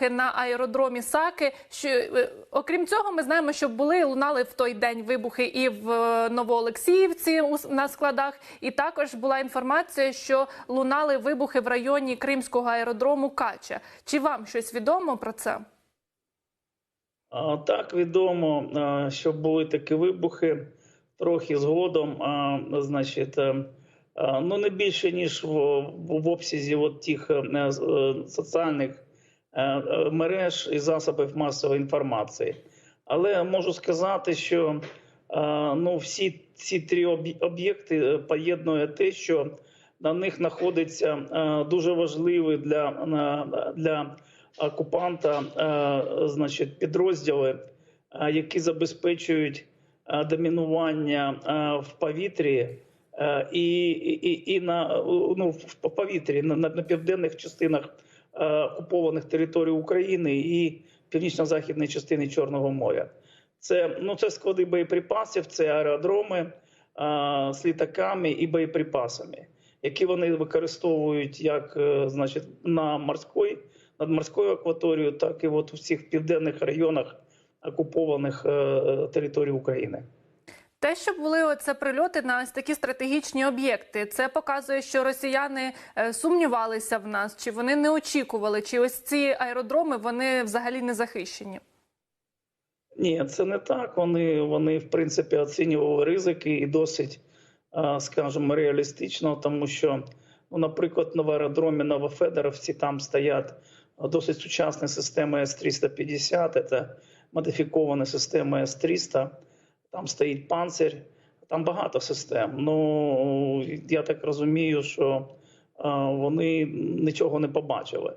на аеродромі Саки. Що е, окрім цього, ми знаємо, що були лунали в той день вибухи і в е, Новоолексіївці на складах. І також була інформація, що лунали вибухи в районі Кримського аеродрому Кача. Чи вам щось відомо про це? Так, відомо, що були такі вибухи трохи згодом, а, значить, е, ну не більше, ніж в, обсязі от тих соціальних мереж і засобів масової інформації. Але можу сказати, що е, ну, всі ці три об'єкти е, поєднує те, що на них знаходиться е, дуже важливий для, е, для окупанта, е, значить, підрозділи, е, які забезпечують е, домінування е, в повітрі е, і, і, і на ну, в повітрі на, на, південних частинах е, окупованих територій України і північно-західної частини Чорного моря. Це ну це склади боєприпасів, це аеродроми е, з літаками і боєприпасами, які вони використовують як е, значить на морській над морською акваторією, так і от у всіх південних районах окупованих е, територій України. Те, що були оце прильоти на ось такі стратегічні об'єкти, це показує, що росіяни е, сумнівалися в нас, чи вони не очікували, чи ось ці аеродроми вони взагалі не захищені. Ні, це не так. Вони, вони в принципі оцінювали ризики і досить, скажімо, реалістично, тому що, ну, наприклад, на аеродромі Новофедоровці там стоять досить сучасні системи С-350, це модифіковані системи С-300, там стоїть панцир, там багато систем. Ну, я так розумію, що е, вони нічого не побачили.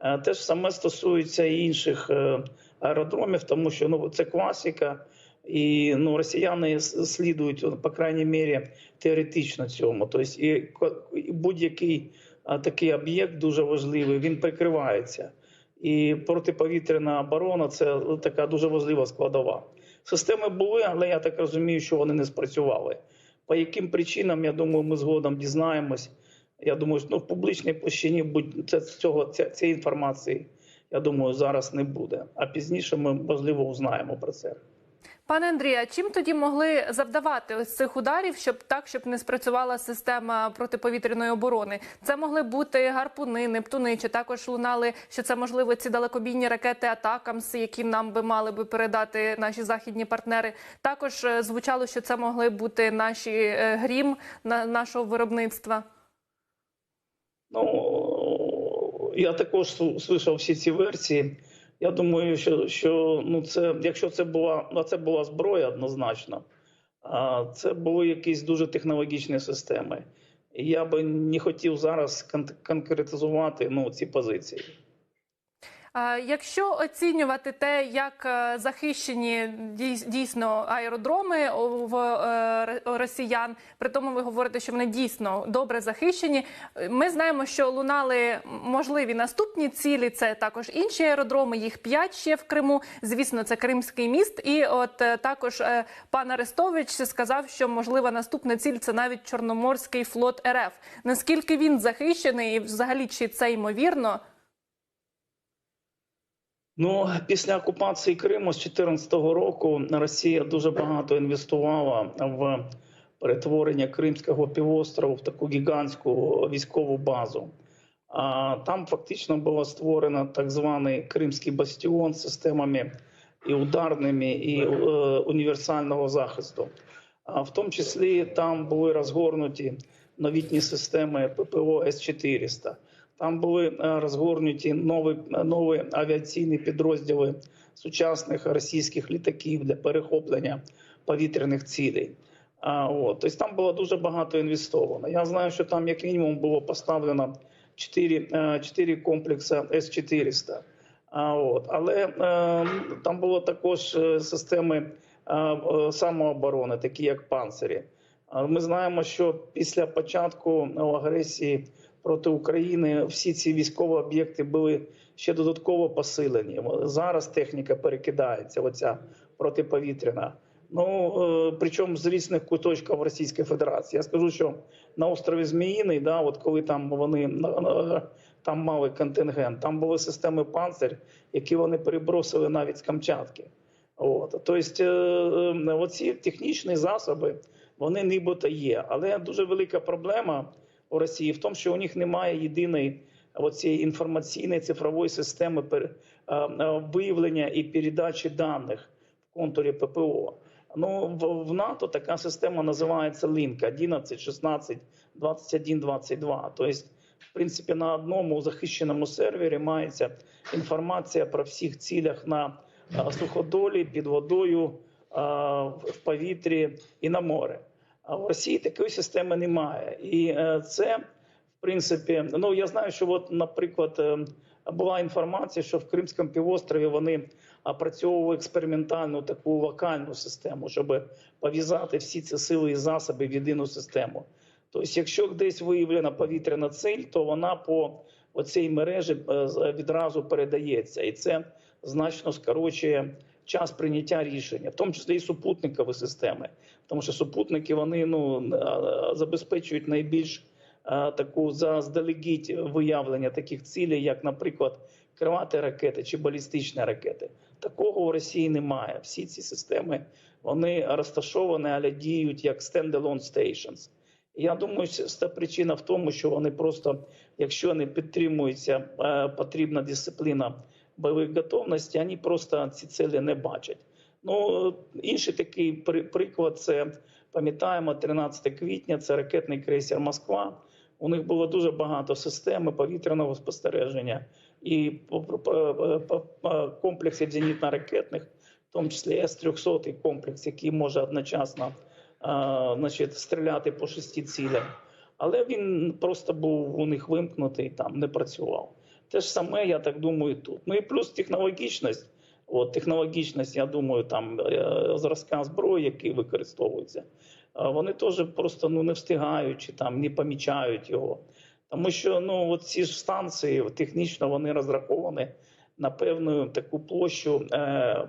Е, Те ж саме стосується і інших е, аеродромів, тому що ну це класика, і ну росіяни слідують, по крайній мірі, теоретично цьому. Тобто, і, будь-який такий об'єкт дуже важливий, він прикривається. І протиповітряна оборона це така дуже важлива складова. Системи були, але я так розумію, що вони не спрацювали. По яким причинам, я думаю, ми згодом дізнаємось. Я думаю, що ну, в публічній площині будь це цього ця, цієї інформації, я думаю, зараз не буде. А пізніше ми можливо узнаємо про це. Пане Андрію, а чим тоді могли завдавати ось цих ударів, щоб так, щоб не спрацювала система протиповітряної оборони? Це могли бути гарпуни, нептуни, чи також лунали, що це можливо ці далекобійні ракети Атакамс, які нам би мали би передати наші західні партнери. Також е, звучало, що це могли бути наші е, грім на нашого виробництва. Ну я також слухав всі ці версії. Я думаю, що, що ну це, якщо це була ну, це була зброя однозначно, а це були якісь дуже технологічні системи. Я би не хотів зараз кон- конкретизувати ну, ці позиції. Якщо оцінювати те, як е, захищені дійс- дійсно аеродроми в е, росіян, при тому ви говорите, що вони дійсно добре захищені. Ми знаємо, що лунали можливі наступні цілі. Це також інші аеродроми. Їх п'ять ще в Криму. Звісно, це Кримський міст. І от е, також пан Арестович сказав, що можлива наступна ціль це навіть Чорноморський флот РФ. Наскільки він захищений, і взагалі чи це ймовірно? Ну, після окупації Криму з 2014 року Росія дуже багато інвестувала в перетворення Кримського півострову в таку гігантську військову базу. А там фактично було створено так званий Кримський бастіон з системами і ударними, і е, універсального захисту. А в тому числі там були розгорнуті новітні системи ППО С-400. Там були е, розгорнуті нові, нові авіаційні підрозділи сучасних російських літаків для перехоплення повітряних цілей. А, от, тобто там було дуже багато інвестовано. Я знаю, що там як мінімум було поставлено 4, 4 комплекси С-400. А, от, але е, там було також е, системи е, е, самооборони, такі як панцирі. Ми знаємо, що після початку агресії проти України всі ці військові об'єкти були ще додатково посилені. Зараз техніка перекидається, оця протиповітряна Ну е, причому з різних куточків Російської Федерації. Я скажу, що на острові Зміїний, да, от коли там вони там мали контингент, там були системи панцир, які вони перебросили навіть з Камчатки. От тобто, е, е, оці технічні засоби вони нібито є, але дуже велика проблема у Росії в тому, що у них немає єдиної оцієї інформаційної цифрової системи виявлення і передачі даних в контурі ППО. Ну в, НАТО така система називається Link 11, 16, 21, 22. Тобто, в принципі, на одному захищеному сервері мається інформація про всіх цілях на суходолі, під водою, в повітрі і на море. А в Росії такої системи немає, і е, це в принципі, ну я знаю, що от, наприклад, е, була інформація, що в Кримському півострові вони опрацьовували експериментальну таку локальну систему, щоб пов'язати всі ці сили і засоби в єдину систему. Тобто, якщо десь виявлена повітряна ціль, то вона по оцій мережі е, відразу передається, і це значно скорочує час прийняття рішення, в тому числі і супутникові системи, тому що супутники вони ну е, забезпечують найбільш е, таку заздалегідь виявлення таких цілей, як, наприклад, кривати ракети чи балістичні ракети. Такого в Росії немає. Всі ці системи вони розташовані, але діють як standalone stations. Я думаю, що причина в тому, що вони просто, якщо не підтримується е, потрібна дисципліна бойових готовності, вони просто ці цілі не бачать. Ну інший такий при- приклад це пам'ятаємо 13 квітня. Це ракетний крейсер Москва. У них було дуже багато систем повітряного спостереження і комплексів зенітно-ракетних, в тому числі С-300 комплекс, який може одночасно значить, стріляти по шести цілям. Але він просто був у них вимкнутий, там не працював. Те ж саме, я так думаю, тут. Ну і плюс технологічність. От, технологічність, я думаю, там е, зразка зброї, які використовуються, вони теж просто ну, не встигають чи там не помічають його. Тому що ну, от ці ж станції технічно вони розраховані на певну таку площу, е,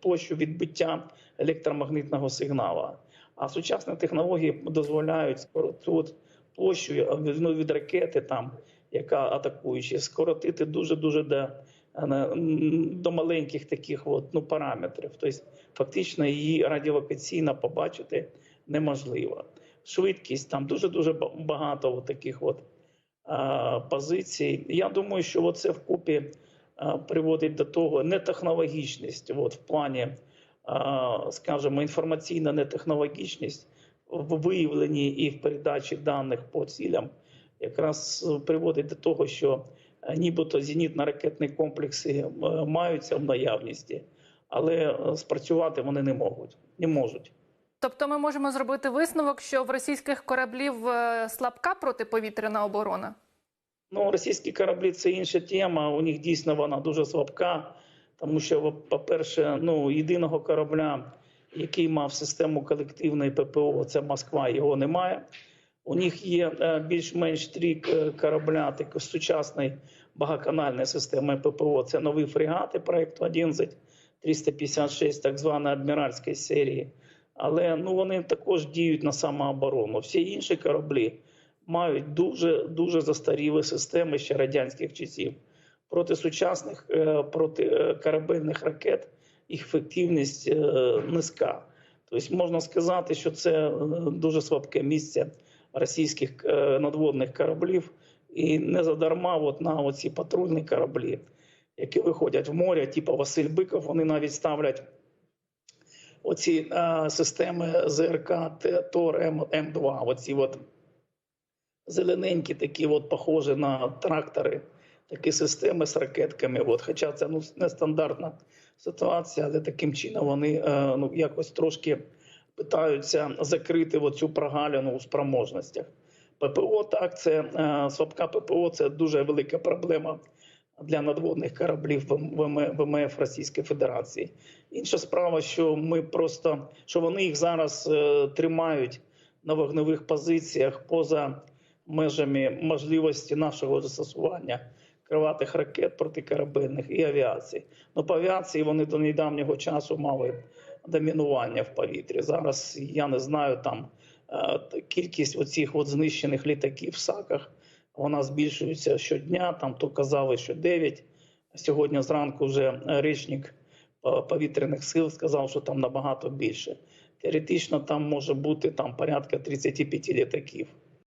площу відбиття електромагнітного сигналу. А сучасні технології дозволяють цю площу ну, від ракети, там, яка атакуючи, скоротити дуже дуже до, е, до маленьких таких от, ну, параметрів. Тобто, фактично її радіолокаційно побачити неможливо. Швидкість там дуже дуже багато от таких от а, позицій. Я думаю, що це вкупі а, приводить до того нетехнологічність, от в плані, а, скажімо, інформаційна нетехнологічність в виявленні і в передачі даних по цілям, якраз приводить до того, що е, нібито зенітно-ракетні комплекси е, маються в наявності, але е, спрацювати вони не можуть. Не можуть. Тобто, ми можемо зробити висновок, що в російських кораблів е, слабка протиповітряна оборона. Ну, російські кораблі це інша тема. У них дійсно вона дуже слабка, тому що, по-перше, ну єдиного корабля, який мав систему колективної ППО, це Москва. Його немає. У них є е, більш-менш три е, корабля такої сучасної багаканальної системи ППО. Це нові фрегати проекту 11, 356, так званої адміральської серії. Але ну вони також діють на самооборону. Всі інші кораблі мають дуже дуже застарілі системи ще радянських часів. Проти сучасних е, проти корабельних ракет їх ефективність низька. Тобто можна сказати, що це дуже слабке місце російських е, надводних кораблів, і не задарма от на оці патрульні кораблі, які виходять в море, типу Василь Биков, вони навіть ставлять оці е, системи ЗРК ТОР М, М2, оці от зелененькі, такі от похожі на трактори, такі системи з ракетками. От, хоча це ну, нестандартна ситуація, але таким чином вони е, ну, якось трошки питаються закрити оцю прогалину у спроможностях. ППО так, це е, слабка ППО це дуже велика проблема для надводних кораблів ВМФ Російської Федерації. Інша справа, що ми просто що вони їх зараз е, тримають на вогневих позиціях поза межами можливості нашого застосування криватих ракет протикорабельних і авіації. Ну, по авіації вони до недавнього часу мали домінування в повітрі. Зараз я не знаю там е, кількість оцих от знищених літаків в САКах. Вона збільшується щодня. Там то казали, що 9. Сьогодні зранку вже речник е, повітряних сил сказав, що там набагато більше. Теоретично там може бути там порядка 35 літаків.